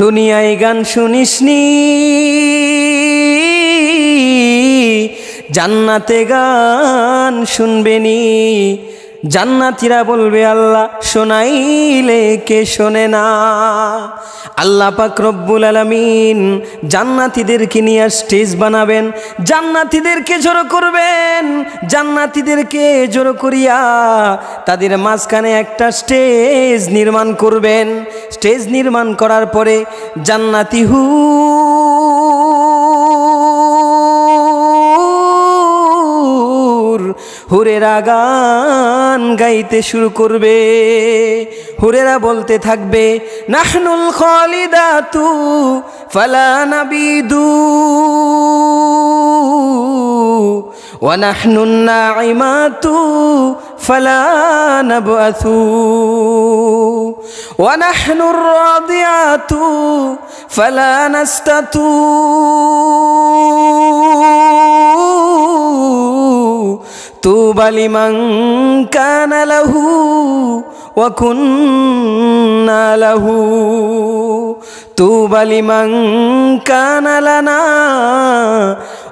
দুনিয়ায় গান শুনিসনি জান্নাতে গান শুনবেনি জান্নাতিরা বলবে, আল্লাহ শোনাইলে কে শোনে না? আল্লাহ পাক রব্বুল আলামিন জান্নাতীদেরকে নিয়ে স্টেজ বানাবেন, জান্নাতীদেরকে জড়ো করবেন, জান্নাতীদেরকে জড়ো করিয়া তাদের মাঝখানে একটা স্টেজ নির্মাণ করবেন। স্টেজ নির্মাণ করার পরে জান্নাতি হু। হুরেরা গান গাইতে শুরু করবে। হুরেরা বলতে থাকবে, নাহনুল খলিদা তু ফালানাবিদু ওয়ানাহনুন্না ইমাতু ফালানাবাসু ونحن الراضعات فلا نستتو طوبى لمن كان له وكنا له طوبى لمن كان لنا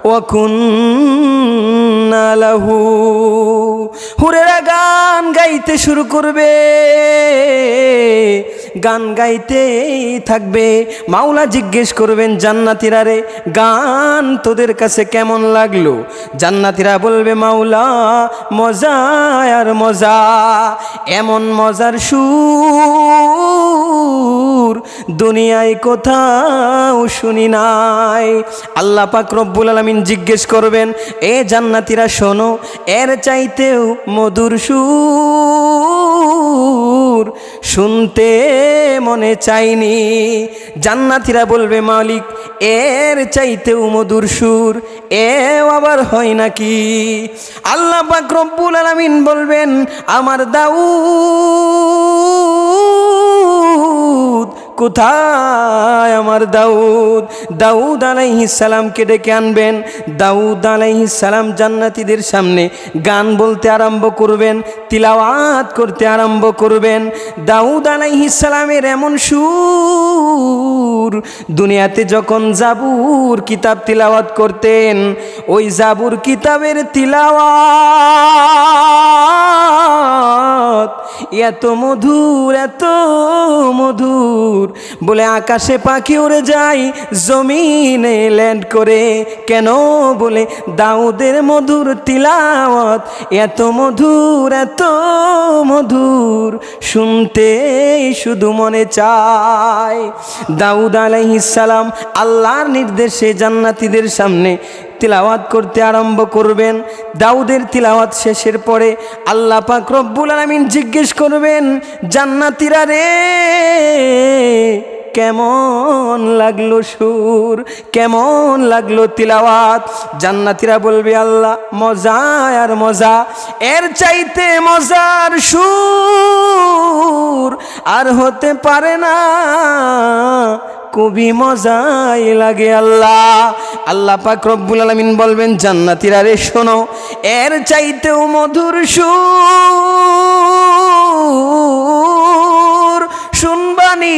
وكنا له হুরেরা গান গাইতে শুরু করবে গান গাইতেই থাকবে। মাওলা জিজ্ঞেস করবেন, জান্নাতিরা রে, গান তোদের কাছে কেমন লাগল? জান্নাতিরা বলবে, মাওলা, মজা আর মজা, এমন মজার সুর দুনিয়ায় কোথাও শুনি নাই। আল্লাহ পাক রব্বুল আলমিন জিজ্ঞেস করবেন, এ জান্নাতিরা শোনো, এর চাইতেও মধুর সুর শুনতে মনে চাইনি। জান্নাতিরা বলবে, মালিক, এর চাইতেও মধুর সুর এ আবার হয় নাকি? আল্লাহ পাক রব্বুল আলামিন বলবেন, আমার দাউদ কোথায় আমার দাউদ? দাউদ আলাইহিস সালামকে ডেকে আনবেন? দাউদ আলাইহিস সালাম জান্নাতীদের সামনে গান বলতে আরম্ভ করবেন, তিলাওয়াত করতে আরম্ভ করবেন। দাউদ আলাইহিস সালামের এমন সুর, দুনিয়াতে যখন জাবুর কিতাব তিলাওয়াত করতেন, ওই জাবুর কিতাবের তিলাওয়াত এত মধুর এত মধুর। বলে আকাশে পাখি উড়ে যায়, জমিনে ল্যান্ড করে। কেন বলে দাউদের মধুর তিলাওয়াত? এত মধুর এত মধুর। শুনতে শুধু মনে চায়। দাউদ আলাইহিসালাম আল্লাহর নির্দেশে জান্নাতীদের সামনে তিলাওয়াত করতে আরম্ভ করবেন। দাউদের তিলাওয়াত শেষের পরে আল্লাহ পাক রব্বুল আলামিন জিজ্ঞেস করবেন, জান্নাতিরা রে, কেমন লাগল সুর? কেমন লাগল তিলাওয়াত? জান্নাতিরা বলবে, আল্লাহ, মজা আর মজা। এর চাইতে মজার সুর আর হতে পারে না। খুবই মজাই লাগে আল্লাহ। আল্লাহ পাক রব্বুল আলমিন বলবেন, জান্নাতিরা রে শোনো, এর চাইতেও মধুর সুর। শুনবানি।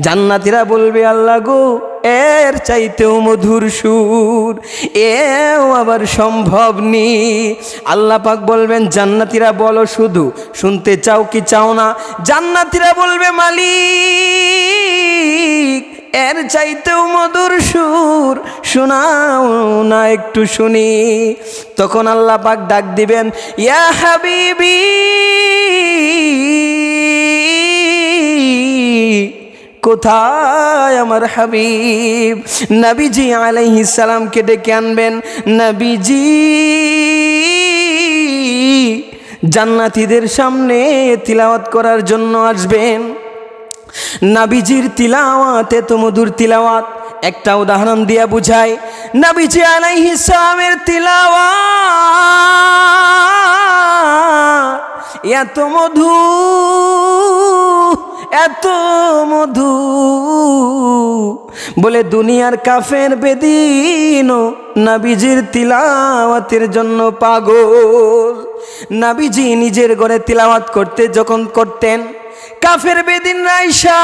জান্নাতিরা বলবে, আল্লাহ গো এর চাইতেও মধুর সুর। এও আবার সম্ভব নি। আল্লাহ পাক বলবেন, জান্নাতিরা বলো শুধু, শুনতে চাও কি চাও না? জান্নাতিরা বলবে, মালিক, এর চাইতেও মধুর সুর। শোনাও না, একটু শুনি। তখন আল্লাহ পাক ডাক দিবেন, ইয়া হাবিবি কোথায় আমার হাবিব? নবীজি আলাইহিস সালামকে ডেকে আনবেন। নবীজি, জান্নাতীদের সামনে তিলাওয়াত করার জন্য আসবেন। নাবিজির তিলাওয়াত, এত মধুর তিলাওয়াত। একটা উদাহরণ দিয়া বুঝায় নাবিজি আলাইহিস সালামের তিলাওয়াত, এত মধু এত মধু। বলে দুনিয়ার কাফের বেদিনও নাবিজির তিলাওয়াতের জন্য পাগল। নাবিজি নিজের ঘরে তিলাওয়াত করতে যখন করতেন, কাফের বেদিন রাইসা